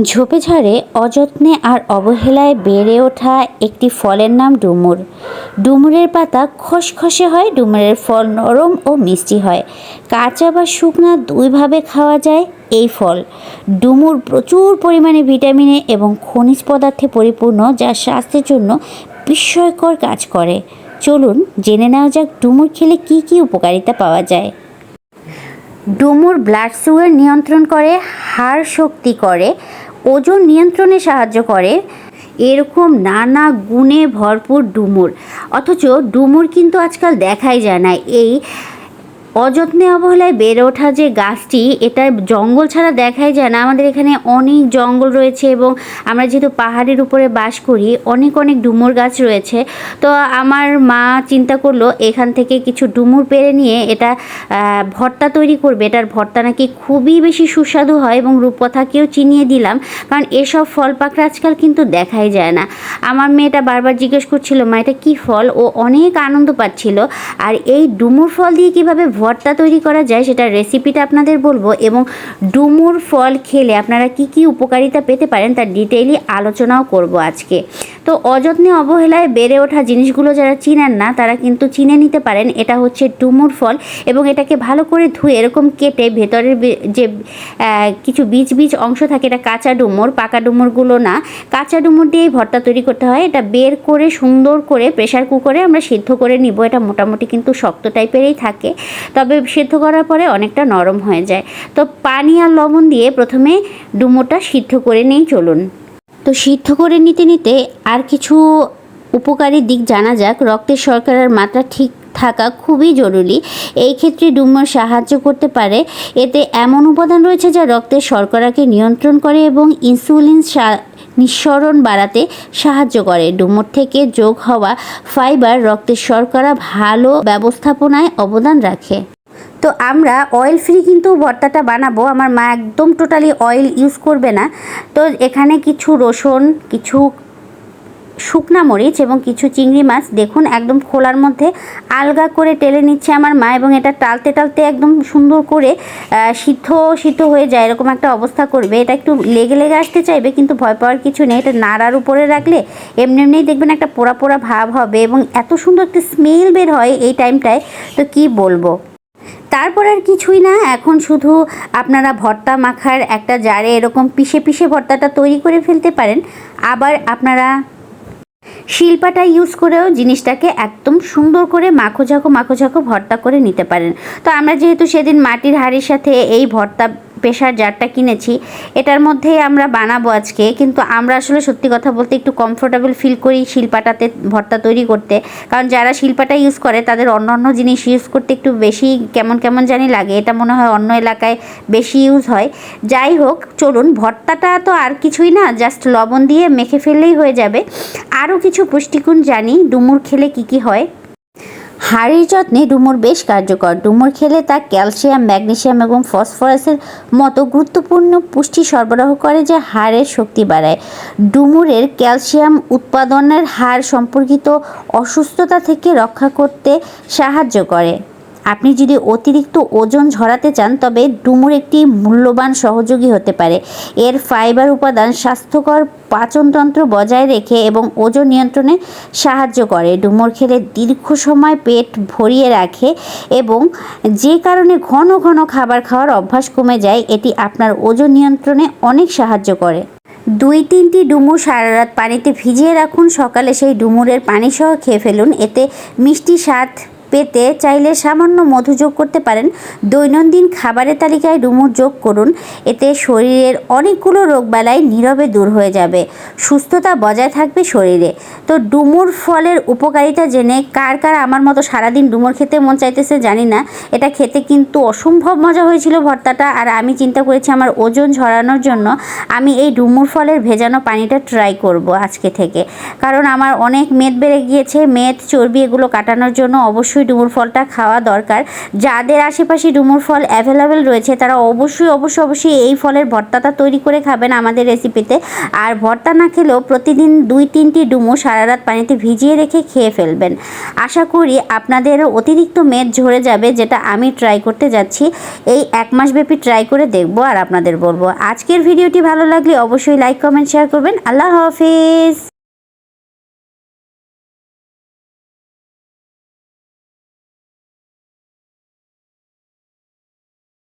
ঝোপে ঝাড়ে অযত্নে আর অবহেলায় বেড়ে ওঠা একটি ফলের নাম ডুমুর। ডুমুরের পাতা খসখসে হয়, ডুমুরের ফল নরম ও মিষ্টি হয়। কাঁচা বা শুকনা দুইভাবে খাওয়া যায় এই ফল। ডুমুর প্রচুর পরিমাণে ভিটামিনে এবং খনিজ পদার্থে পরিপূর্ণ, যা স্বাস্থ্যের জন্য বিস্ময়কর কাজ করে। চলুন জেনে নেওয়া যাক ডুমুর খেলে কী কী উপকারিতা পাওয়া যায়। ডুমুর ব্লাড সুগার নিয়ন্ত্রণ করে, হাড় শক্তি করে, ওজন নিয়ন্ত্রণে সাহায্য করে। এরকম নানা গুণে ভরপুর ডুমুর। অথচ ডুমুর কিন্তু আজকাল দেখাই যায় না। এই অযত্নে অবহেলায় বেড়ে ওঠা যে গাছটি এটা জঙ্গল ছাড়া দেখাই যায় না। আমাদের এখানে অনেক জঙ্গল রয়েছে এবং আমরা যেহেতু পাহাড়ের উপরে বাস করি, অনেক অনেক ডুমুর গাছ রয়েছে। তো আমার মা চিন্তা করল, এখান থেকে কিছু ডুমুর পেরে নিয়ে এটা ভর্তা তৈরি করবে। এটার ভর্তা নাকি খুবই বেশি সুস্বাদু হয় এবং রূপকথাকেও চিনিয়ে দিলাম, কারণ এসব ফল পাকড়া আজকাল কিন্তু দেখাই যায় না। আমার মেয়েটা বারবার জিজ্ঞেস করছিল, মা, এটা কী ফল? ও অনেক আনন্দ পাচ্ছিল। আর এই ডুমুর ফল দিয়ে কীভাবে ভর্তা তৈরি করা যায়, সেটার রেসিপিটা আপনাদের বলব এবং ডুমুর ফল খেলে আপনারা কি কি উপকারিতা পেতে পারেন তার ডিটেইলি আলোচনাও করব আজকে। তো অযত্নে অবহেলায় বেড়ে ওঠা জিনিসগুলো যারা চিনেন না, তারা কিন্তু চিনে নিতে পারেন। এটা হচ্ছে ডুমুর ফল এবং এটাকে ভালো করে ধুয়ে এরকম কেটে ভেতরের যে কিছু বীজ বীজ অংশ থাকে, এটা কাঁচা ডুমুর, পাকা ডুমুরগুলো না। কাঁচা ডুমুর দিয়েই ভর্তা তৈরি করতে হয়। এটা বের করে সুন্দর করে প্রেশার কুকারে আমরা সিদ্ধ করে নিব। এটা মোটামুটি কিন্তু শক্ত টাইপেরই থাকে, তবে সিদ্ধ করার পরে অনেকটা নরম হয়ে যায়। তো পানি আর লবণ দিয়ে প্রথমে ডুমোটা সিদ্ধ করে নিই চলুন। তো সিদ্ধ করে নিতে নিতে আর কিছু উপকারী দিক জানা যাক। রক্তের শর্করার মাত্রা ঠিক থাকা খুবই জরুরি। এই ক্ষেত্রে ডুমোর সাহায্য করতে পারে। এতে এমন উপাদান রয়েছে যা রক্তের শর্করাকে নিয়ন্ত্রণ করে এবং ইনসুলিন নিঃসরণ বাড়াতে সাহায্য করে। ডুমুর থেকে যোগ হওয়া ফাইবার রক্তের শর্করা ভালো ব্যবস্থাপনায় অবদান রাখে। তো আমরা অয়েল ফ্রি কিন্তু ভর্তাটা বানাবো। আমার মা একদম টোটালি অয়েল ইউজ করবে না। তো এখানে কিছু রসুন, কিছু শুকনা মরিচ এবং কিছু চিংড়ি মাছ। দেখুন, একদম খোলার মধ্যে আলগা করে টেলে নিচ্ছে আমার মা এবং এটা টালতে টালতে একদম সুন্দর করে সিদ্ধ সিদ্ধ হয়ে যায়। এরকম একটা অবস্থা করবে। এটা একটু লেগে লেগে আসতে চাইবে, কিন্তু ভয় পাওয়ার কিছু নেই। এটা নাড়ার উপরে রাখলে এমনি এমনিই দেখবেন একটা পোড়া পোড়া ভাব হবে এবং এত সুন্দর একটা স্মেল বের হয় এই টাইমটায় তো কি বলব? তারপর আর কিছুই না, এখন শুধু আপনারা ভর্তা মাখার একটা জারে এরকম পিষে পিষে ভর্তাটা তৈরি করে ফেলতে পারেন। আবার আপনারা শিল্পাটা ইউজ করেও জিনিসটাকে একদম সুন্দর করে মাখো ঝাঁকো মাখো ঝাঁকো ভর্তা করে নিতে পারেন। তো আমরা যেহেতু সেদিন মাটির হাড়ির সাথে এই ভর্তা প্রেশার জারটা কিনেছি, এটার মধ্যেই আমরা বানাবো আজকে। কিন্তু আমরা আসলে সত্যি কথা বলতে একটু কমফোর্টেবল ফিল করি শিল্পাটাতে ভর্তা তৈরি করতে। কারণ যারা শিল্পাটা ইউজ করে, তাদের অন্য অন্য জিনিস ইউজ করতে একটু বেশি কেমন কেমন জানি লাগে। এটা মনে হয় অন্য এলাকায় বেশি ইউজ হয়। যাই হোক, চলুন, ভর্তাটা তো আর কিছুই না জাস্ট লবণ দিয়ে মেখে ফেললেই হয়ে যাবে। আরও কিছু পুষ্টিগুণ জানি, ডুমুর খেলে কি কি হয়। হাড়ের যত্নে ডুমুর বেশ কার্যকর। ডুমুর খেলে তা ক্যালসিয়াম ম্যাগনেশিয়াম এবং ফসফরাসের মতো গুরুত্বপূর্ণ পুষ্টি সরবরাহ করে যা হাড়ের শক্তি বাড়ায়। ডুমুরের ক্যালসিয়াম উৎপাদনের হার সম্পর্কিত অসুস্থতা থেকে রক্ষা করতে সাহায্য করে। আপনি যদি অতিরিক্ত ওজন ঝরাতে চান, তবে ডুমুর একটি মূল্যবান সহযোগী হতে পারে। এর ফাইবার উপাদান স্বাস্থ্যকর পাচনতন্ত্র বজায় রেখে এবং ওজন নিয়ন্ত্রণে সাহায্য করে। ডুমুর খেলে দীর্ঘ সময় পেট ভরিয়ে রাখে এবং যে কারণে ঘন ঘন খাবার খাওয়ার অভ্যাস কমে যায়, এটি আপনার ওজন নিয়ন্ত্রণে অনেক সাহায্য করে। দুই তিনটি ডুমুর সারা রাত পানিতে ভিজিয়ে রাখুন। সকালে সেই ডুমুরের পানি সহ খেয়ে ফেলুন। এতে মিষ্টি স্বাদ পেতে চাইলে সামান্য মধু যোগ করতে পারেন। দৈনন্দিন খাবারের তালিকায় ডুমুর যোগ করুন। এতে শরীরের অনেকগুলো রোগবালাই নীরবে দূর হয়ে যাবে। সুস্থতা বজায় থাকবে শরীরে। তো ডুমুর ফলের উপকারিতা জেনে কার কার আমার মতো সারাদিন ডুমুর খেতে মন চাইতেছে জানি না। এটা খেতে কিন্তু অসম্ভব মজা হয়েছিল ভর্তাটা আর আমি চিন্তা করেছি আমার ওজন ঝরানোর জন্য আমি এই ডুমুর ফলের ভেজানো পানিটা ট্রাই করব আজকে থেকে। কারণ আমার অনেক মেদ বেড়ে গিয়েছে। মেদ, চর্বি এগুলো কাটানোর জন্য অবশ্যই অবশ্যই ডুমুর ফলটা খাওয়া দরকার। যাদের আশেপাশে ডুমুর ফল অ্যাভেলেবেল রয়েছে, তারা অবশ্যই অবশ্যই অবশ্যই এই ফলের ভর্তাটা তৈরি করে খাবেন আমাদের রেসিপিতে আর ভর্তা না খেলেও প্রতিদিন দুই, তিনটি ডুমো সারা রাত পানিতে ভিজিয়ে রেখে খেয়ে ফেলবেন। আশা করি আপনাদেরও অতিরিক্ত মেদ ঝরে যাবে, যেটা আমি ট্রাই করতে যাচ্ছি। এই এক মাস ব্যাপী ট্রাই করে দেখব আর আপনাদের বলব। আজকের ভিডিওটি ভালো লাগলে অবশ্যই লাইক কমেন্ট শেয়ার করবেন। আল্লাহ হাফিজ।